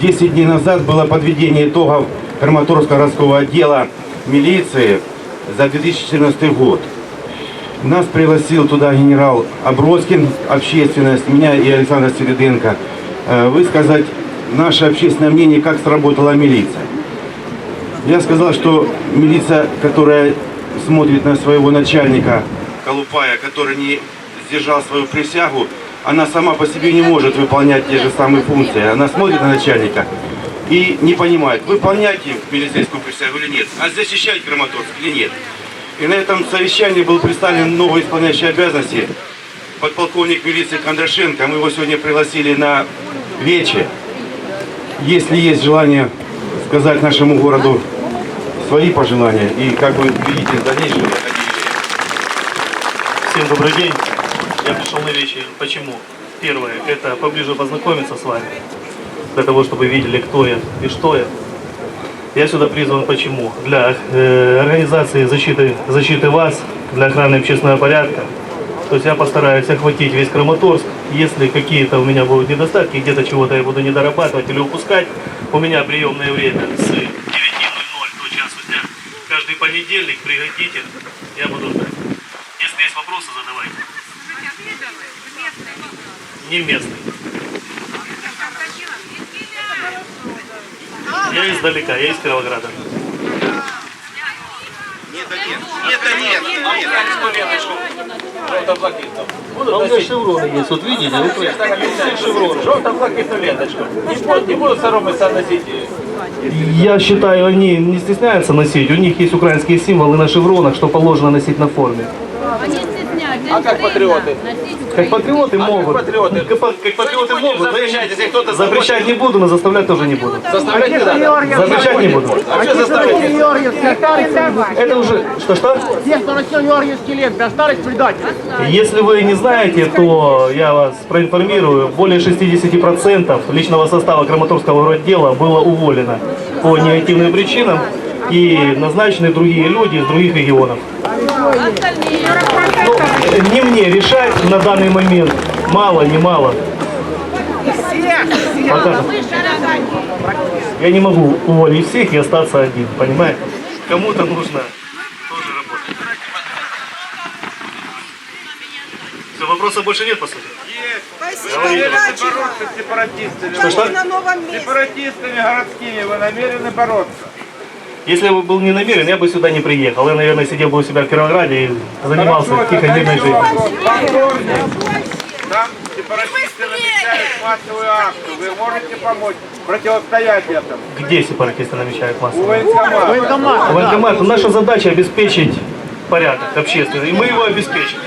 10 дней назад было подведение итогов Краматорского городского отдела милиции за 2014 год. Нас пригласил туда генерал Аброскин, общественность, меня и Александр Середенко, э, высказать наше общественное мнение, как сработала милиция. Я сказал, что милиция, которая смотрит на своего начальника Колупая, который не сдержал свою присягу, она сама по себе не может выполнять те же самые функции. Она смотрит на начальника и не понимает, выполнять им милицейскую присягу или нет, а защищать Краматорск или нет. И на этом совещании был представлен новый исполняющий обязанности подполковник милиции Кондрашенко. Мы его сегодня пригласили на вече. Если есть желание сказать нашему городу свои пожелания и как вы видите в дальнейшем. Всем добрый день. Я пришел на вечер. Почему? Первое, это поближе познакомиться с вами, для того, чтобы видели, кто я и что я. Я сюда призван почему? Для э, организации защиты, защиты вас, для охраны общественного порядка. То есть я постараюсь охватить весь Краматорск. Если какие-то у меня будут недостатки, где-то чего-то я буду недорабатывать или упускать, у меня приемное время с 9.00 до часу дня. Каждый понедельник приходите, я буду ждать. Если есть вопросы, задавайте. Не местный. Я издалека, я из Кировограда. А у меня шевроны есть, вот видите, вы Шеврон, желто-блакитную ленточку. Не будут, не будут соромиться носить Я считаю, они не стесняются носить. У них есть украинские символы на шевронах, что положено носить на форме. Они. А как патриоты? Как патриоты могут. патриоты? Как, как патриоты могут. запрещаете, если кто-то Запрещать не буду, но заставлять тоже не буду. Заставлять не надо. Запрещать не буду. А что заставлять? Это уже... Что-что? Те, кто носил Георгиевский лент, остались предатели. Если вы не знаете, то я вас проинформирую. Более 60% личного состава Краматорского отдела было уволено по негативным причинам и назначены другие люди из других регионов. Ну, не мне решать на данный момент, мало, не мало. Пока. Я не могу уволить всех и остаться один, понимаете? Кому-то нужно тоже работать. Все, вопросов больше нет, по сути? Спасибо, удачи вам. Бороться с сепаратистами. Что-что? на новом месте. Сепаратистами городскими вы намерены бороться? Если бы был не намерен, я бы сюда не приехал. Я, наверное, сидел бы у себя в Кировограде и занимался тихой мирной жизнью. Там сепаратисты намечают массовую акцию. Вы можете помочь противостоять этому? Где сепаратисты намечают У массу? военкомата. Военкомат. Военкомат. Наша задача обеспечить порядок общественный, и мы его обеспечим.